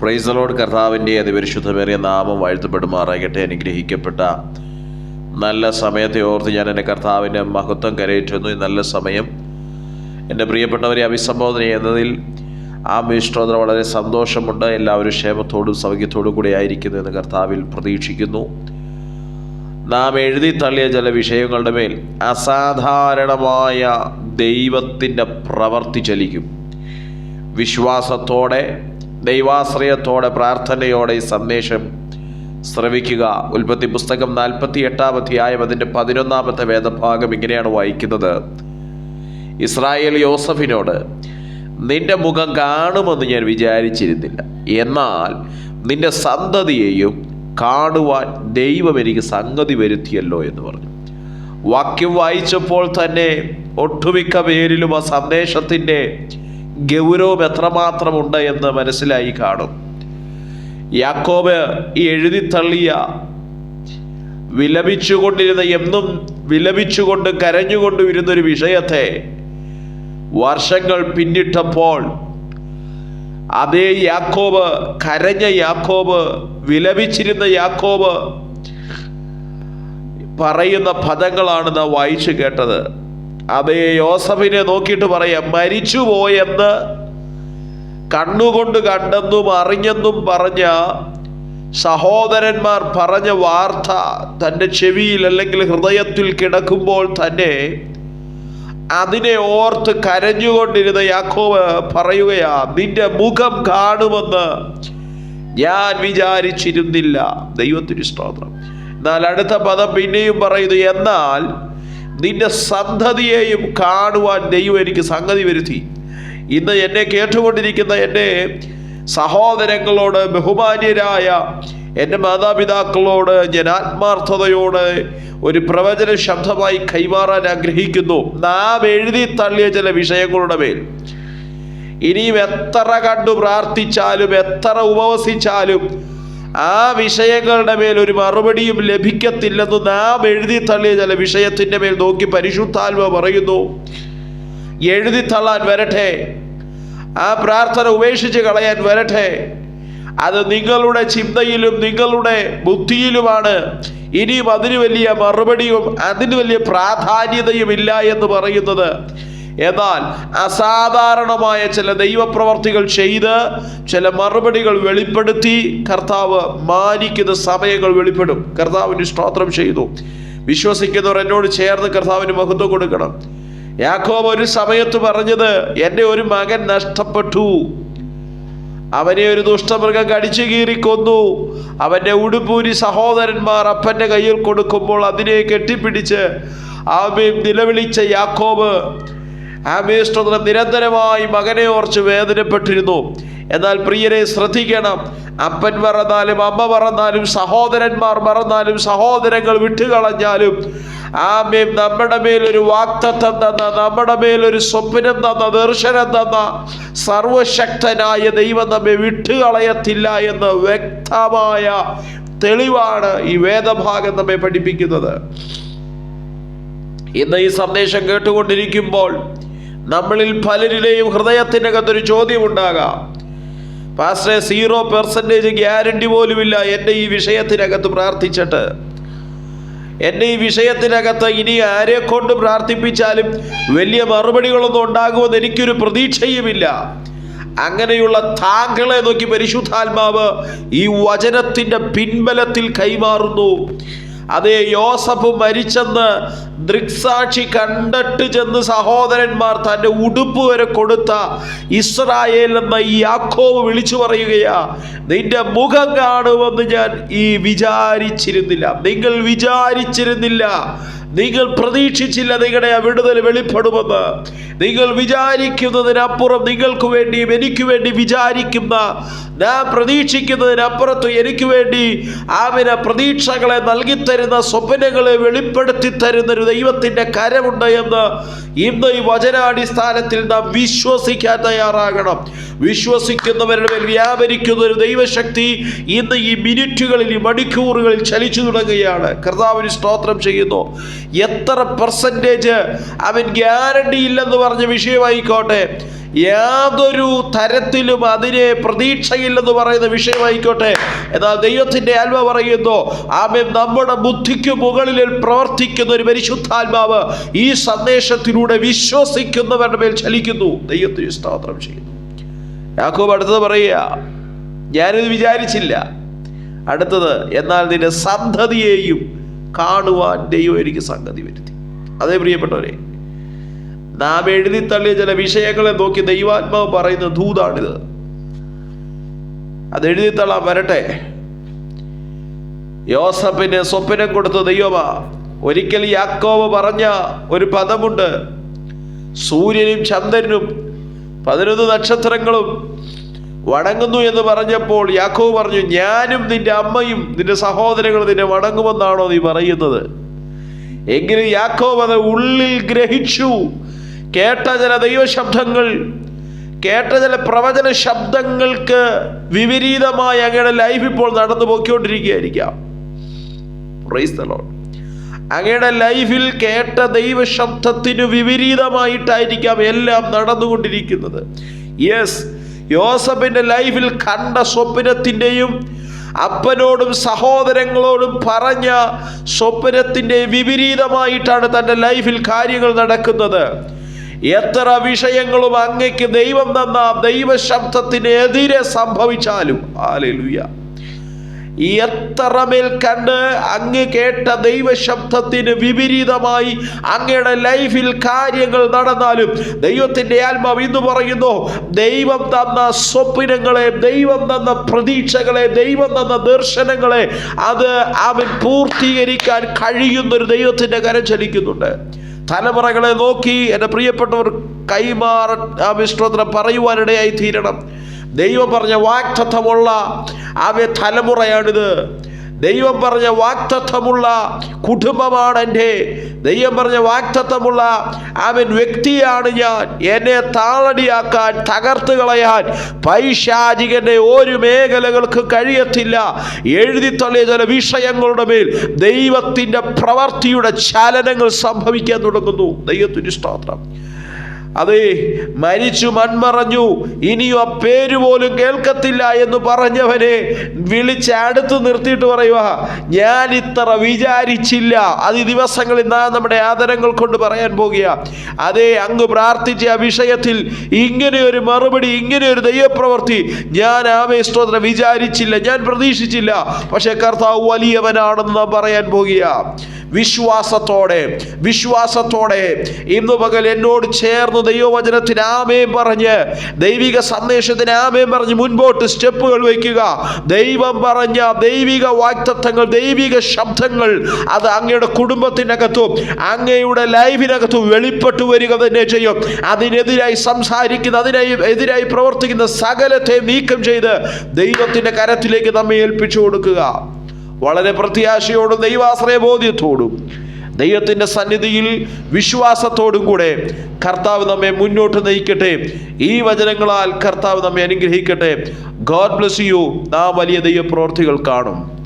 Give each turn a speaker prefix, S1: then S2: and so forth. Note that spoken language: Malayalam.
S1: പ്രൈസലോട് കർത്താവിന്റെ അതിപരിശുദ്ധമേറിയ നാമം വാഴ്ത്തപ്പെടുമാറാകട്ടെ. അനുഗ്രഹിക്കപ്പെട്ട നല്ല സമയത്തെ ഓർത്ത് ഞാൻ എന്റെ കർത്താവിന്റെ മഹത്വം കരയേറ്റുന്നു. ഈ നല്ല സമയം എന്റെ പ്രിയപ്പെട്ടവരെ അഭിസംബോധന ചെയ്യുന്നതിൽ ആ മിഷ്ടോദന വളരെ സന്തോഷമുണ്ട്. എല്ലാവരും ക്ഷേമത്തോടും സൗഖ്യത്തോടും കൂടി ആയിരിക്കുന്നു എന്ന് കർത്താവിൽ പ്രതീക്ഷിക്കുന്നു. നാം എഴുതി തള്ളിയ ചില വിഷയങ്ങളുടെ മേൽ അസാധാരണമായ ദൈവത്തിന്റെ പ്രവർത്തി ചലിക്കും. വിശ്വാസത്തോടെ ദൈവാശ്രയത്തോടെ പ്രാർത്ഥനയോടെ ഈ സന്ദേശം ശ്രവിക്കുക. ഉൽപ്പത്തി പുസ്തകം നാൽപ്പത്തി എട്ടാം അധ്യായം അതിന്റെ പതിനൊന്നാമത്തെ വേദഭാഗം ഇങ്ങനെയാണ് വായിക്കുന്നത്. ഇസ്രായേൽ യോസഫിനോട് നിന്റെ മുഖം കാണുമെന്ന് ഞാൻ വിചാരിച്ചിരുന്നില്ല. എന്നാൽ നിന്റെ സന്തതിയെയും കാണുവാൻ ദൈവം എനിക്ക് സംഗതി വരുത്തിയല്ലോ എന്ന് പറഞ്ഞു. വാക്യം വായിച്ചപ്പോൾ തന്നെ ഒട്ടുമിക്ക പേരിലും ആ സന്ദേശത്തിന്റെ ഗൗരവം എത്രമാത്രമുണ്ട് എന്ന് മനസ്സിലായി കാണും. യാക്കോബ് ഈ എഴുതിത്തള്ളിയ വിലപിച്ചുകൊണ്ടിരുന്ന എന്നും വിലപിച്ചുകൊണ്ട് കരഞ്ഞുകൊണ്ട് ഇരുന്നൊരു വിഷയത്തെ വർഷങ്ങൾ പിന്നിട്ടപ്പോൾ അതേ യാക്കോബ് കരഞ്ഞ യാക്കോബ് വിലപിച്ചിരുന്ന യാക്കോബ് പറയുന്ന പദങ്ങളാണ് നാം വായിച്ചു കേട്ടത്. അതേ യോസഫിനെ നോക്കിയിട്ട് പറയാം മരിച്ചുപോയെന്ന് കണ്ണുകൊണ്ട് കണ്ടെന്നും അറിഞ്ഞെന്നും പറഞ്ഞ സഹോദരന്മാർ പറഞ്ഞ വാർത്ത തന്റെ ചെവിയിൽ അല്ലെങ്കിൽ ഹൃദയത്തിൽ കിടക്കുമ്പോൾ തന്നെ അതിനെ ഓർത്ത് കരഞ്ഞുകൊണ്ടിരുന്ന യാക്കോവ് പറയുകയാ നിന്റെ മുഖം കാണുമെന്ന് ഞാൻ വിചാരിച്ചിരുന്നില്ല. ദൈവത്തിന് സ്തോത്രം. എന്നാൽ അടുത്ത പദം പിന്നെയും പറയുന്നു എന്നാൽ നിന്റെ സന്തതിയെയും കാണുവാൻ ദൈവം എനിക്ക് സംഗതി വരുത്തി. ഇന്ന് എന്നെ കേട്ടുകൊണ്ടിരിക്കുന്ന എന്റെ സഹോദരങ്ങളോട് ബഹുമാന്യരായ എന്റെ മാതാപിതാക്കളോട് ഞാൻ ആത്മാർത്ഥതയോട് ഒരു പ്രവചന ശബ്ദമായി കൈമാറാൻ ആഗ്രഹിക്കുന്നു. നാം എഴുതി തള്ളിയ ചില വിഷയങ്ങളുടെ മേൽ. ഇനിയും എത്ര കണ്ടു പ്രാർത്ഥിച്ചാലും എത്ര ഉപവസിച്ചാലും ആ വിഷയങ്ങളുടെ മേൽ ഒരു മറുപടിയും ലഭിക്കത്തില്ലെന്ന് നാം എഴുതി തള്ളിയ ചില വിഷയത്തിന്റെ മേൽ നോക്കി പരിശുദ്ധാത്മ പറയുന്നു. എഴുതി തള്ളാൻ വരട്ടെ. ആ പ്രാർത്ഥന ഉപേക്ഷിച്ച് കളയാൻ വരട്ടെ. അത് നിങ്ങളുടെ ചിന്തയിലും നിങ്ങളുടെ ബുദ്ധിയിലുമാണ്. ഇനിയും അതിന് വലിയ മറുപടിയും അതിന് വലിയ പ്രാധാന്യതയും ഇല്ല എന്ന് പറയുന്നത്. എന്നാൽ അസാധാരണമായ ചില ദൈവപ്രവർത്തികൾ ചെയ്ത് ചില മറുപടികൾ വെളിപ്പെടുത്തി കർത്താവ് മാനിക്കുന്ന സമയങ്ങൾ വെളിപ്പെടും. കർത്താവിന് സ്തോത്രം ചെയ്തു. വിശ്വസിക്കുന്നവർ എന്നോട് ചേർന്ന് കർത്താവിന് മഹത്വം കൊടുക്കണം. യാക്കോബ് ഒരു സമയത്ത് പറഞ്ഞത് എന്റെ ഒരു മകൻ നഷ്ടപ്പെട്ടു. അവനെ ഒരു ദുഷ്ടമൃഗം കടിച്ചു കീറി കൊന്നു. അവന്റെ ഉടുപ്പൂരി സഹോദരന്മാർ അപ്പന്റെ കയ്യിൽ കൊടുക്കുമ്പോൾ അതിനെ കെട്ടിപ്പിടിച്ച് ആമയും നിലവിളിച്ച യാക്കോബ് ആമേഷ്ടോത്രം നിരന്തരമായി മകനെ ഓർച്ച് വേദനപ്പെട്ടിരുന്നു. എന്നാൽ പ്രിയരെ ശ്രദ്ധിക്കണം. അപ്പൻ മറന്നാലും അമ്മ മറന്നാലും സഹോദരന്മാർ മറന്നാലും സഹോദരങ്ങൾ വിട്ടുകളഞ്ഞാലും ആമേം നമ്മുടെ മേലൊരു വാക്തത്വം തന്ന നമ്മുടെ മേലൊരു സ്വപ്നം തന്ന ദർശനം തന്ന സർവശക്തനായ ദൈവം നമ്മെ വിട്ടുകളയത്തില്ല എന്ന് വ്യക്തമായ തെളിവാണ് ഈ വേദഭാഗം നമ്മെ പഠിപ്പിക്കുന്നത്. ഇന്ന് ഈ സന്ദേശം കേട്ടുകൊണ്ടിരിക്കുമ്പോൾ നമ്മളിൽ പലരുടെയും ചോദ്യം ഉണ്ടാകാം പാസ്റ്ററെ സീറോ പെർസെന്റേജ് ഗ്യാരണ്ടി പോലുമില്ല എന്റെ ഈ വിഷയത്തിനകത്ത് പ്രാർത്ഥിച്ചിട്ട്. എന്റെ ഈ വിഷയത്തിനകത്ത് ഇനി ആരെ കൊണ്ട് പ്രാർത്ഥിപ്പിച്ചാലും വലിയ മറുപടികളൊന്നും ഉണ്ടാകുമെന്ന് എനിക്കൊരു പ്രതീക്ഷയുമില്ല. അങ്ങനെയുള്ള താങ്കളെ നോക്കി പരിശുദ്ധാത്മാവ് ഈ വചനത്തിന്റെ പിൻബലത്തിൽ കൈമാറുന്നു. അതേ യോസഫ് മരിച്ചെന്ന് ദൃക്സാക്ഷി കണ്ടിട്ട് ചെന്ന് സഹോദരന്മാർ തന്റെ ഉടുപ്പ് വരെ കൊടുത്ത ഇസ്രായേൽ എന്ന ഈ യാക്കോവ് വിളിച്ചു പറയുകയാ നിന്റെ മുഖം കാണുമെന്ന് ഞാൻ ഈ വിചാരിച്ചിരുന്നില്ല. നിങ്ങൾ വിചാരിച്ചിരുന്നില്ല. നിങ്ങൾ പ്രതീക്ഷിച്ചില്ല നിങ്ങളുടെ ആ വിടുതൽ വെളിപ്പെടുമെന്ന്. നിങ്ങൾ വിചാരിക്കുന്നതിനപ്പുറം നിങ്ങൾക്ക് വേണ്ടിയും എനിക്ക് വേണ്ടി വിചാരിക്കുന്ന ഞാൻ പ്രതീക്ഷിക്കുന്നതിനപ്പുറത്ത് എനിക്ക് വേണ്ടി ആവിന പ്രതീക്ഷകളെ നൽകിത്തരുന്ന സ്വപ്നങ്ങളെ വെളിപ്പെടുത്തി തരുന്ന ഒരു ദൈവത്തിന്റെ കരമുണ്ട് എന്ന് ഇന്ന് ഈ വചനാടിസ്ഥാനത്തിൽ നാം വിശ്വസിക്കാൻ തയ്യാറാകണം. വിശ്വസിക്കുന്നവരുടെ മേൽ വ്യാപരിക്കുന്ന ഒരു ദൈവശക്തി ഇന്ന് ഈ മിനിറ്റുകളിൽ ഈ മണിക്കൂറുകളിൽ ചലിച്ചു തുടങ്ങുകയാണ്. കർത്താവിന് സ്തോത്രം ചെയ്യുന്നു. എത്ര പെർസെന്റേജ് അവൻ ഗ്യാരണ്ടി ഇല്ലെന്ന് പറഞ്ഞ വിഷയമായിക്കോട്ടെ. യാതൊരു തരത്തിലും അതിനെ പ്രതീക്ഷയില്ലെന്ന് പറയുന്ന വിഷയമായിക്കോട്ടെ. എന്നാൽ ദൈവത്തിന്റെ ആത്മ പറയുന്നു ആമേ നമ്മുടെ ബുദ്ധിക്ക് മുകളിൽ പ്രവർത്തിക്കുന്ന ഒരു പരിശുദ്ധാത്മാവ് ഈ സന്ദേശത്തിലൂടെ വിശ്വസിക്കുന്നവരുടെ മേൽ ചലിക്കുന്നു. ദൈവത്തിന് സ്തോത്രം ചെയ്യുന്നു. യാക്കോബ് അടുത്തത് പറയുക ഞാനിത് വിചാരിച്ചില്ല. അടുത്തത് എന്നാൽ നിന്റെ സന്തതിയെയും കാണുവാൻ ദൈവം എനിക്ക് സംഗതി വരുത്തി. അതേ പ്രിയപ്പെട്ടവരെ നാം എഴുതി തള്ളിയ ചില വിഷയങ്ങളെ നോക്കി ദൈവാത്മാവ് പറയുന്ന ദൂതാണിത്. അത് എഴുതി തള്ളാൻ വരട്ടെ. യോസഫിന് സ്വപ്നം കൊടുത്ത ദൈവമാ ഒരിക്കൽ യാക്കോവ് പറഞ്ഞ ഒരു പദമുണ്ട്. സൂര്യനും ചന്ദ്രനും പതിനൊന്ന് നക്ഷത്രങ്ങളും വണങ്ങുന്നു എന്ന് പറഞ്ഞപ്പോൾ യാക്കോവ് പറഞ്ഞു ഞാനും നിന്റെ അമ്മയും നിന്റെ സഹോദരങ്ങളും നിന്നെ വണങ്ങുമെന്നാണോ നീ പറയുന്നത്? എങ്കിലും യാക്കോവ് അത് ഉള്ളിൽ ഗ്രഹിച്ചു. കേട്ട ചില ദൈവശബ്ദങ്ങൾ കേട്ട ചില പ്രവചന ശബ്ദങ്ങൾക്ക് വിപരീതമായി അങ്ങയുടെ ലൈഫ് ഇപ്പോൾ നടന്നു പോയിക്കൊണ്ടിരിക്കുകയായിരിക്കാം പ്രൈസ്. അങ്ങയുടെ ലൈഫിൽ കേട്ട ദൈവശബ്ദത്തിന് വിപരീതമായിട്ടായിരിക്കാം എല്ലാം നടന്നുകൊണ്ടിരിക്കുന്നത്. യെസ് യോസഫിന്റെ ലൈഫിൽ കണ്ട സ്വപ്നത്തിന്റെയും അപ്പനോടും സഹോദരങ്ങളോടും പറഞ്ഞ സ്വപ്നത്തിന്റെ വിപരീതമായിട്ടാണ് തന്റെ ലൈഫിൽ കാര്യങ്ങൾ നടക്കുന്നത്. എത്ര വിഷയങ്ങളും അങ്ങയ്ക്ക് ദൈവം തന്ന ദൈവശബ്ദത്തിനെതിരെ സംഭവിച്ചാലും ആലേലുയ്യ എത്രമേൽ കണ്ട് അങ്ങ് കേട്ട ദൈവശബ്ദത്തിന് വിപരീതമായി അങ്ങയുടെ ലൈഫിൽ കാര്യങ്ങൾ നടന്നാലും ദൈവത്തിന്റെ ആത്മാവ് ഇന്ന് പറയുന്നു ദൈവം തന്ന സ്വപ്നങ്ങളെ ദൈവം തന്ന പ്രതീക്ഷകളെ ദൈവം തന്ന ദർശനങ്ങളെ അത് അവൻ പൂർത്തീകരിക്കാൻ കഴിയുന്നൊരു ദൈവത്തിന്റെ കരം ചലിക്കുന്നുണ്ട്. തലമുറകളെ നോക്കി എന്റെ പ്രിയപ്പെട്ടവർ കൈമാറ ആ മിശ്രോത്രം പറയുവാനിടയായി തീരണം. ദൈവം പറഞ്ഞ വാക്തത്വമുള്ള ആ തലമുറയാണിത്. ദൈവം പറഞ്ഞ വാക്തത്വമുള്ള കുടുംബമാണ് എന്റെ. ദൈവം പറഞ്ഞ വാക്തത്വമുള്ള അവൻ വ്യക്തിയാണ് ഞാൻ. എന്നെ താളടിയാക്കാൻ തകർത്ത് കളയാൻ പൈശാചികന്റെ ഒരു മേഖലകൾക്ക് കഴിയത്തില്ല. എഴുതി തള്ളിയ ചില വിഷയങ്ങളുടെ മേൽ ദൈവത്തിന്റെ പ്രവർത്തിയുടെ ചലനങ്ങൾ സംഭവിക്കാൻ തുടങ്ങുന്നു. ദൈവത്തിന് സ്തോത്രം. അതെ മരിച്ചു മൺമറഞ്ഞു. ഇനിയും ആ പേര് പോലും കേൾക്കത്തില്ല എന്ന് പറഞ്ഞവനെ വിളിച്ച് അടുത്ത് നിർത്തിയിട്ട് പറയുക ഞാൻ ഇത്ര വിചാരിച്ചില്ല. അത് ഈ ദിവസങ്ങളിൽ നാ നമ്മുടെ ആദരങ്ങൾ കൊണ്ട് പറയാൻ പോകുക. അതെ അങ്ങ് പ്രാർത്ഥിച്ച ആ വിഷയത്തിൽ ഇങ്ങനെ ഒരു മറുപടി ഇങ്ങനെ ഒരു ദൈവപ്രവൃത്തി ഞാൻ ആമേ സ്തോത്രം വിചാരിച്ചില്ല ഞാൻ പ്രതീക്ഷിച്ചില്ല. പക്ഷെ കർത്താവ് വലിയവനാണെന്ന് നാം പറയാൻ പോകുക. വിശ്വാസത്തോടെ വിശ്വാസത്തോടെ ഇന്ന് പകൽ എന്നോട് ചേർന്ന് ദൈവവചനത്തിന് ആമേം പറഞ്ഞ് ദൈവിക സന്ദേശത്തിന് ആമേം പറഞ്ഞ് മുൻപോട്ട് സ്റ്റെപ്പുകൾ വയ്ക്കുക. ദൈവം പറഞ്ഞ ദൈവിക വാക്തത്വങ്ങൾ ദൈവിക ശബ്ദങ്ങൾ അത് അങ്ങയുടെ കുടുംബത്തിനകത്തും അങ്ങയുടെ ലൈഫിനകത്തും വെളിപ്പെട്ടു വരിക തന്നെ ചെയ്യും. അതിനെതിരായി സംസാരിക്കുന്ന അതിനായി എതിരായി പ്രവർത്തിക്കുന്ന സകലത്തെ നീക്കം ചെയ്ത് ദൈവത്തിന്റെ കരത്തിലേക്ക് നമ്മെ ഏൽപ്പിച്ചു കൊടുക്കുക. വളരെ പ്രത്യാശയോടും ദൈവാശ്രയ ബോധ്യത്തോടും ദൈവത്തിന്റെ സന്നിധിയിൽ വിശ്വാസത്തോടും കൂടെ കർത്താവ് നമ്മെ മുന്നോട്ട് നയിക്കട്ടെ. ഈ വചനങ്ങളാൽ കർത്താവ് നമ്മെ അനുഗ്രഹിക്കട്ടെ. ഗോഡ് ബ്ലസ് യു നാം വലിയ ദൈവപ്രവർത്തികൾ കാണും.